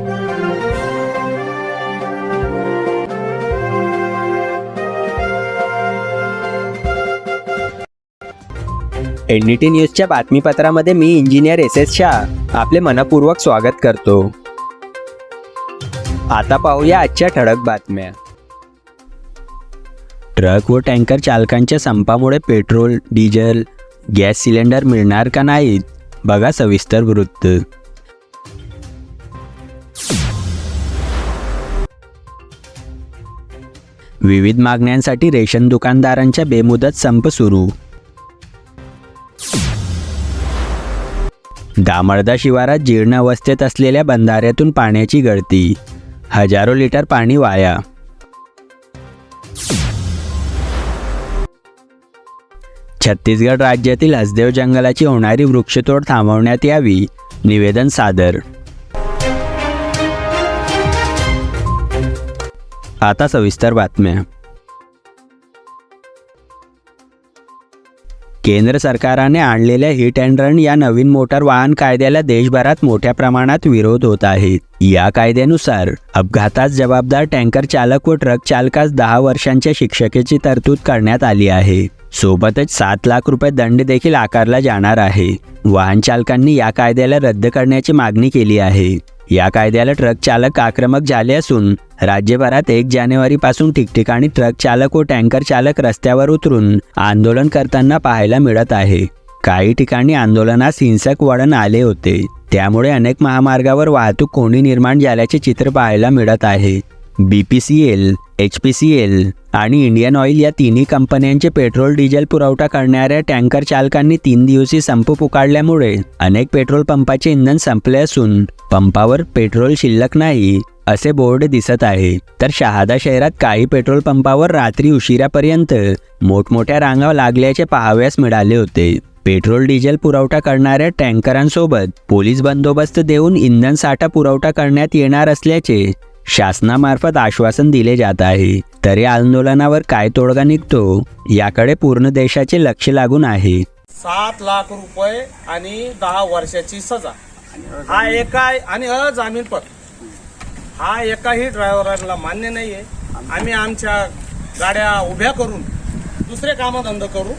NDT न्यूजच्या बातमीपत्रामध्ये मी इंजिनियर एस एस शाह. आपले मनपूर्वक स्वागत करतो. आता पाहूया आजच्या ठळक बातम्या. ट्रक व टँकर चालकांच्या संपामुळे पेट्रोल डिझेल गॅस सिलेंडर मिळणार का नाहीत? बघा सविस्तर वृत्त. विविध मागण्यांसाठी रेशन दुकानदारांच्या बेमुदत संप सुरू. दामर्दा शिवारात जीर्ण अवस्थेत असलेल्या बंधाऱ्यातून पाण्याची गळती. हजारो लिटर पाणी वाया. छत्तीसगड राज्यातील हसदेव जंगलाची होणारी वृक्षतोड थांबवण्यात यावी. निवेदन सादर आता सविस्तर बातम्या. केंद्र सरकारने आणलेल्या हिट अँड रन या नवीन मोटार वाहन कायद्याला देशभरात मोठ्या प्रमाणात विरोध होत आहे. या कायद्यानुसार अपघातात जबाबदार टँकर चालक व ट्रक चालकास दहा वर्षांच्या शिक्षकेची तरतूद करण्यात आली आहे. सोबतच सात लाख रुपये दंड देखील आकारला जाणार आहे. वाहन चालकांनी या कायद्याला रद्द करण्याची मागणी केली आहे. या कायद्याला ट्रक चालक आक्रमक झाले असून राज्यभरात एक जानेवारीपासून ठिकठिकाणी ट्रक चालक व टँकर चालक रस्त्यावर उतरून आंदोलन करताना पाहायला मिळत आहे. काही ठिकाणी आंदोलनास हिंसक वळण आले होते. त्यामुळे अनेक महामार्गावर वाहतूक कोंडी निर्माण झाल्याचे चित्र पाहायला मिळत आहे. B P C L H P C L आणि इंडियन ऑइल या तिन्ही कंपन्यांचे पेट्रोल डिझेल पुरवठा करणाऱ्या टँकर चालकांनी तीन दिवशी संप पुकारल्यामुळे अनेक पेट्रोल पंपाचे इंधन संपले असून पंपावर पेट्रोल शिल्लक नाही असे बोर्ड दिसत आहे. तर शहादा शहरात काही पेट्रोल पंपावर रात्री उशिरापर्यंत मोठमोठ्या रांगा लागल्याचे पाहाव्यास मिळाले होते. पेट्रोल डिझेल पुरवठा करणाऱ्या टँकरांसोबत पोलीस बंदोबस्त देऊन इंधन साठा पुरवठा करण्यात येणार असल्याचे शासनामार्फत आश्वासन दिले जात आहे. तरी आंदोलनावर काय तोडगा निघतो याकडे पूर्ण देशाचे लक्ष लागून आहे. सात लाख रुपये आणि दहा वर्षाची सजा. हा एका आणि अजामीनपत्र हा एकाही ड्रायव्हरांना मान्य नाहीये. आम्ही आमच्या गाड्या उभ्या करून दुसरे कामधंदे करू.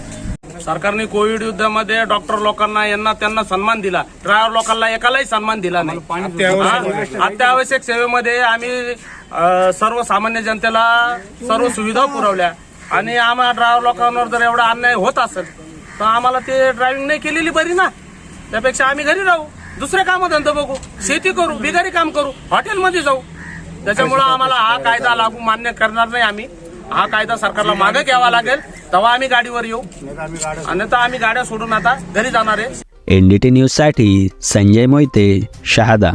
सरकारने कोविड युद्धामध्ये डॉक्टर लोकांना यांना त्यांना सन्मान दिला. ड्रायव्हर लोकांना एकालाही सन्मान दिला नाही. हा, अत्यावश्यक सेवेमध्ये आम्ही अ, सर्वसामान्य जनतेला सर्व सुविधा पुरवल्या. आणि आम्हाला ड्रायव्हर लोकांवर जर एवढा अन्याय होत असेल तर आम्हाला ते ड्रायव्हिंग नाही केलेली बरी ना. त्यापेक्षा आम्ही घरी राहू. दुसरे काम धंदे बघू. शेती करू बिगारी काम करू. हॉटेलमध्ये जाऊ. त्याच्यामुळं आम्हाला हा कायदा लागू मान्य करणार नाही आम्ही. हा कायदा सरकारला मागे घ्यावा लागेल. तेव्हा आम्ही गाडीवर येऊ. आणि तर आम्ही गाड्या सोडून आता घरी जाणार आहे. एनडीटी न्यूजसाठी संजय मोहिते शहादा.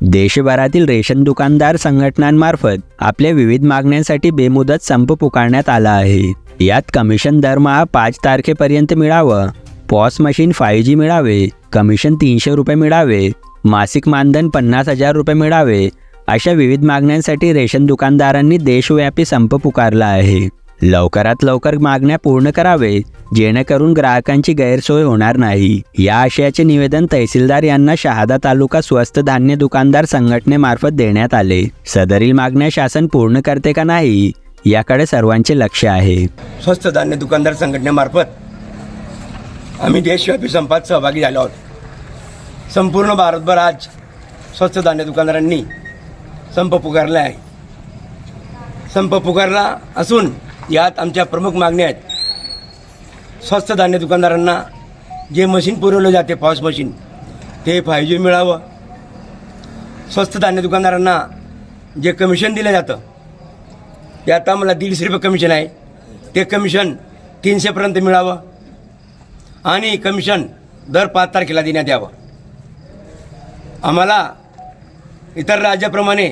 देशभरातील रेशन दुकानदार संघटनांमार्फत आपल्या विविध मागण्यांसाठी बेमुदत संप पुकारण्यात आला आहे. यात कमिशन दरमहा पाच तारखेपर्यंत मिळावं. पॉस मशीन फाईव्ह जी मिळावे. कमिशन तीनशे रुपये मिळावे. मासिक मानधन पन्नास हजार रुपये मिळावे. अशा विविध मागण्यांसाठी रेशन दुकानदारांनी देशव्यापी संप पुकारला आहे. लवकरात लवकर मागण्या पूर्ण करावे जेणेकरून ग्राहकांची गैरसोय होणार नाही. या आशयाचे निवेदन तहसीलदार यांना शहादा तालुका स्वस्त धान्य दुकानदार संघटनेमार्फत देण्यात आले. सदरील मागण्या शासन पूर्ण करते का नाही याकडे सर्वांचे लक्ष आहे. स्वस्त धान्य दुकानदार संघटनेमार्फत आम्ही देशव्यापी संपात सहभागी झालो आहोत. संपूर्ण भारतभर आज स्वस्त धान्य दुकानदारांनी संप पुकारला आहे. संप पुकारला असून यात आमच्या प्रमुख मागण्या आहेत. स्वस्त धान्य दुकानदारांना जे मशीन पुरवलं जाते पॉस मशीन ते फाय जी मिळावं. स्वस्त धान्य दुकानदारांना जे कमिशन दिलं जातं ते आता मला दीडशे रुपये कमिशन आहे. ते कमिशन तीनशेपर्यंत मिळावं आणि कमिशन दर पाच तारखेला देण्यात यावं. आम्हाला इतर राज्याप्रमाणे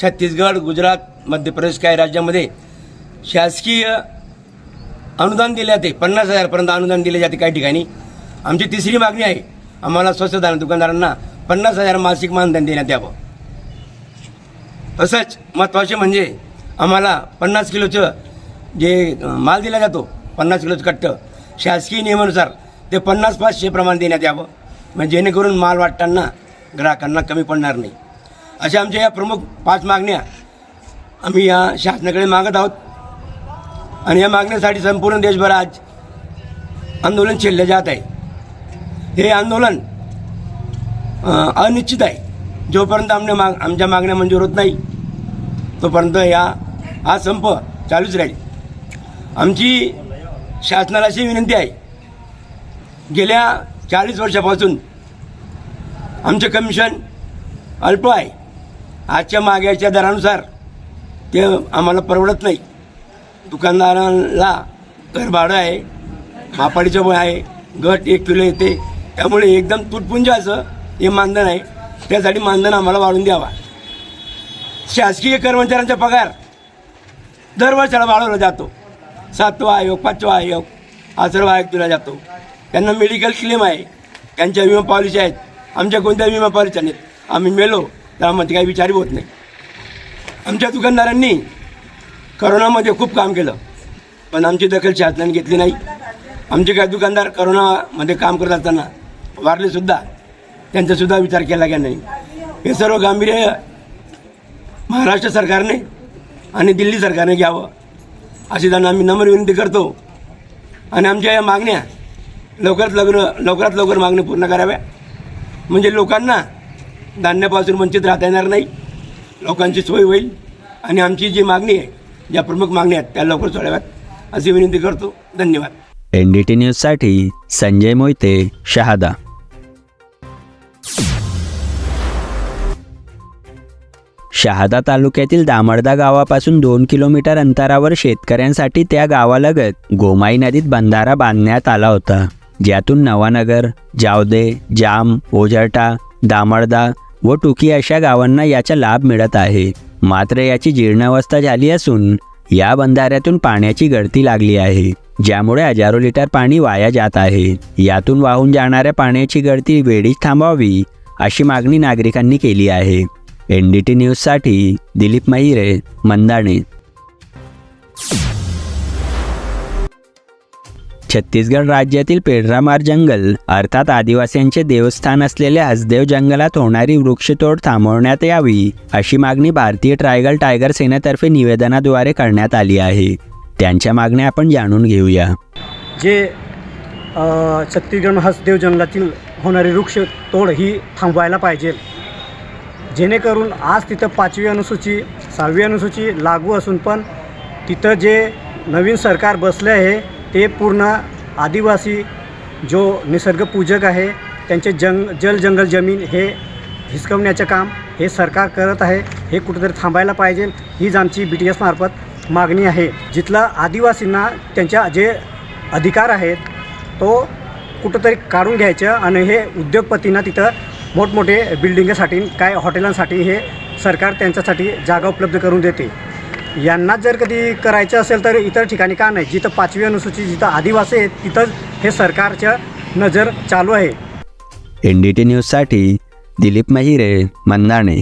छत्तीसगड गुजरात मध्य प्रदेश काही राज्यामध्ये शासकीय अनुदान दिले जाते. पन्नास हजारपर्यंत अनुदान दिले जाते काही ठिकाणी. आमची तिसरी मागणी आहे आम्हाला स्वस्त धान्य दुकानदारांना पन्नास हजार मासिक मानधन देण्यात यावं. तसंच महत्त्वाचे म्हणजे आम्हाला पन्नास किलोचं जे माल दिला जातो पन्नास किलोचं कट्ट शासकीय नियमानुसार ते पन्नास पाचशे प्रमाण देण्यात यावं. म्हणजे जेणेकरून माल वाटताना ग्राहकांना कमी पडणार नाही. अशा आमच्या या प्रमुख पाच मागण्या आम्ही या शासनाकडे मागत आहोत. आणि या मागण्यासाठी संपूर्ण देशभर आज आंदोलन छेडलं जात आहे. हे आंदोलन अनिश्चित आहे. जोपर्यंत आमने माग आमच्या मागण्या मंजूर होत नाही तोपर्यंत या हा संप चालूच राहील. आमची शासनाला अशी विनंती आहे गेल्या चाळीस वर्षापासून आमचं कमिशन अल्प आहे. आजच्या माग्याच्या दरानुसार ते आम्हाला परवडत नाही. दुकानदाराला घर भाडं आहे मापाडीचं पण आहे गट एक किलो येते. त्यामुळे एकदम तुटपुंजाचं हे मानधन आहे. त्यासाठी मानधन आम्हाला वाढून द्यावा. शासकीय कर्मचाऱ्यांचा पगार दरवर्षाला वाढवला जातो. सातवा आयोग पाचवा आयोग आसरवा आयोग दिला जातो. त्यांना मेडिकल क्लेम आहे. त्यांच्या विमा पॉलिसी आहेत. आमच्या कोणत्या विमा पॉलिसी नाहीत आम्ही मेलो. त्यामध्ये काही विचारही होत नाही. आमच्या दुकानदारांनी करोनामध्ये खूप काम केलं. पण आमची दखल शासनाने घेतली नाही. आमचे काही दुकानदार करोनामध्ये काम करत असताना वारलेसुद्धा त्यांचासुद्धा विचार केला गेला नाही. हे सर्व गांभीर्य महाराष्ट्र सरकारने आणि दिल्ली सरकारने घ्यावं अशी त्यांना आम्ही नम्र विनंती करतो. आणि आमच्या या मागण्या लवकरात लवकर लवकरात लवकर मागण्या पूर्ण कराव्या. म्हणजे लोकांना धान्यापासून वंचित राहता येणार नाही. लोकांची सोय होईल. आणि आमची जी मागणी आहे ज्या प्रमुख मागण्या आहेत त्या लवकर सोडाव्यात अशी विनंती करतो. धन्यवाद. एन डी टी न्यूजसाठी संजय मोहिते शहादा. शहादा तालुक्यातील दामडदा गावापासून दोन किलोमीटर अंतरावर शेतकऱ्यांसाठी त्या गावालगत गोमाई नदीत बंधारा बांधण्यात आला होता. ज्यातून नवानगर जावदे जाम ओझरटा दामडदा व टुकी अशा गावांना याचा लाभ मिळत आहे. मात्र याची जीर्णावस्था झाली असून या बंधाऱ्यातून पाण्याची गळती लागली आहे ज्यामुळे हजारो लिटर पाणी वाया जात आहे. यातून वाहून जाणाऱ्या पाण्याची गळती वेळीच थांबवावी अशी मागणी नागरिकांनी केली आहे. एन डी टी न्यूजसाठी दिलीप महिरे मंदाणे. छत्तीसगड राज्यातील पेडरामार जंगल अर्थात आदिवासींचे देवस्थान असलेल्या हसदेव जंगलात होणारी वृक्षतोड थांबवण्यात यावी अशी मागणी भारतीय ट्रायगल टायगर सेनेतर्फे निवेदनाद्वारे करण्यात आली आहे. त्यांच्या मागण्या आपण जाणून घेऊया. जे छत्तीसगड हसदेव जंगलातील होणारी वृक्ष तोड ही थांबवायला पाहिजे. जेणेकरून आज तिथं पाचवी अनुसूची सहावी अनुसूची लागू असून पण तिथं जे नवीन सरकार बसले आहे ते पूर्ण आदिवासी जो निसर्गपूजक आहे त्यांचे जंग जल जंगल जमीन हे हिसकवण्याचं काम हे सरकार करत आहे. हे कुठेतरी थांबायला पाहिजे. हीच आमची बी टी एसमार्फत मागणी आहे. जिथलं आदिवासींना त्यांच्या जे अधिकार आहेत तो कुठंतरी काढून घ्यायचं आणि हे उद्योगपतींना तिथं मोठमोठे बिल्डिंगसाठी काय हॉटेलांसाठी हे सरकार त्यांच्यासाठी जागा उपलब्ध करून देते. यांना जर कधी करायचं असेल तर इतर ठिकाणी का नाही जिथं पाचवी अनुसूचित जिथं आदिवासी आहेत तिथं हे सरकारच्या नजर चालू आहे. एन डी टी न्यूजसाठी दिलीप महिरे मंदाणे